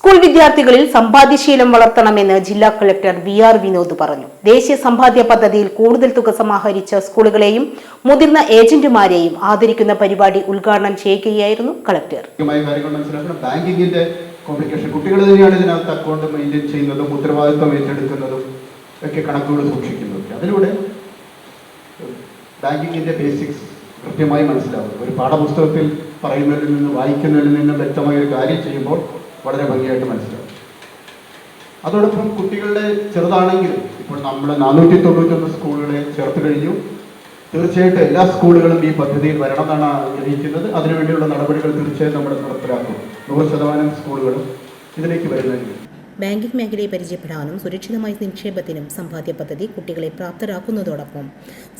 School വിദ്യാർത്ഥികളിൽ സമ്പാദ്യശീലം വളർത്തണമെന്ന് ജില്ലാ collector V R Vinod പറഞ്ഞു. ദേശീയ സമ്പാദ്യ പദ്ധതിയിൽ കൂടുതൽ തുക സമാഹരിച്ച സ്കൂളുകളെയും മുതിർന്ന ഏജന്റുമാരെയും ആദരിക്കുന്ന പരിപാടി ഉദ്ഘാടനം ചെയ്യുകയായിരുന്നു കളക്ടർ. ബാങ്കിങ്ങിന്റെ കോംപ്ലിക്കേഷൻ കുട്ടികൾ തന്നെയാണ് ഇതിനകത്ത് അക്കൗണ്ട് മെയിന്റെയിൻ ചെയ്യുന്നതും ഉത്തരവാദിത്വം ഏറ്റെടുക്കുന്നതും ഒക്കെ കണക്കുകൾ സൂക്ഷിക്കുന്നതും അതിലൂടെ ബാങ്കിങ്ങിന്റെ ബേസിക്സ് കൃത്യമായി മനസ്സിലാവും. ഒരു പാഠപുസ്തകത്തിൽ പറയുന്നതിൽ നിന്ന് വായിക്കുന്നതിൽ നിന്ന് വ്യക്തമായ ഒരു കാര്യം ചെയ്യുമ്പോൾ വളരെ ഭംഗിയായിട്ട് മനസ്സിലാവും അതോടൊപ്പം കുട്ടികളുടെ ചെറുതാണെങ്കിലും ഇപ്പോൾ നമ്മൾ നാനൂറ്റി തൊണ്ണൂറ്റൊന്ന് സ്കൂളുകളെ ചേർത്ത് കഴിഞ്ഞു. തീർച്ചയായിട്ടും എല്ലാ സ്കൂളുകളും ഈ പദ്ധതിയിൽ വരണമെന്നാണ് ആഗ്രഹിക്കുന്നത്. അതിനുവേണ്ടിയുള്ള നടപടികൾ തീർച്ചയായും നമ്മൾ നടപ്പിലാക്കും. നൂറ് ശതമാനം സ്കൂളുകളും ഇതിലേക്ക് വരുന്നതിന് ബാങ്കിംഗ് മേഖലയെ പരിചയപ്പെടാനും സുരക്ഷിതമായ നിക്ഷേപത്തിനും സമ്പാദ്യ പദ്ധതി കുട്ടികളെ പ്രാപ്തരാക്കുന്നതോടൊപ്പം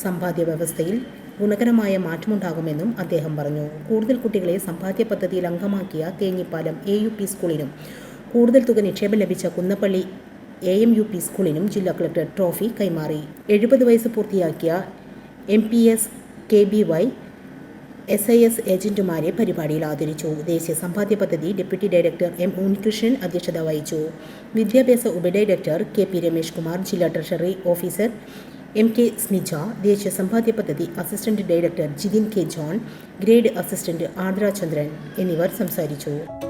സമ്പാദ്യ വ്യവസ്ഥയിൽ ഗുണകരമായ മാറ്റമുണ്ടാകുമെന്നും അദ്ദേഹം പറഞ്ഞു. കൂടുതൽ കുട്ടികളെ സമ്പാദ്യ പദ്ധതിയിൽ അംഗമാക്കിയ തേഞ്ഞിപ്പാലം എ യു പി സ്കൂളിനും കൂടുതൽ തുക നിക്ഷേപം ലഭിച്ച Kunnappally A M U P സ്കൂളിനും ജില്ലാ കളക്ടർ ട്രോഫി കൈമാറി. എഴുപത് വയസ്സ് പൂർത്തിയാക്കിയ M P S K B Y S I S ഏജന്റുമാരെ പരിപാടിയിൽ ആദരിച്ചു. ദേശീയ സമ്പാദ്യ പദ്ധതി ഡെപ്യൂട്ടി ഡയറക്ടർ എം ഉണ്ണികൃഷ്ണൻ അധ്യക്ഷത വഹിച്ചു. വിദ്യാഭ്യാസ ഉപഡയറക്ടർ കെ പി രമേഷ് കുമാർ ജില്ലാ treasury officer M K Smija ദേശീയ സമ്പാദ്യ പദ്ധതി assistant director Jithin K John grade assistant Ardra എന്നിവർ സംസാരിച്ചു.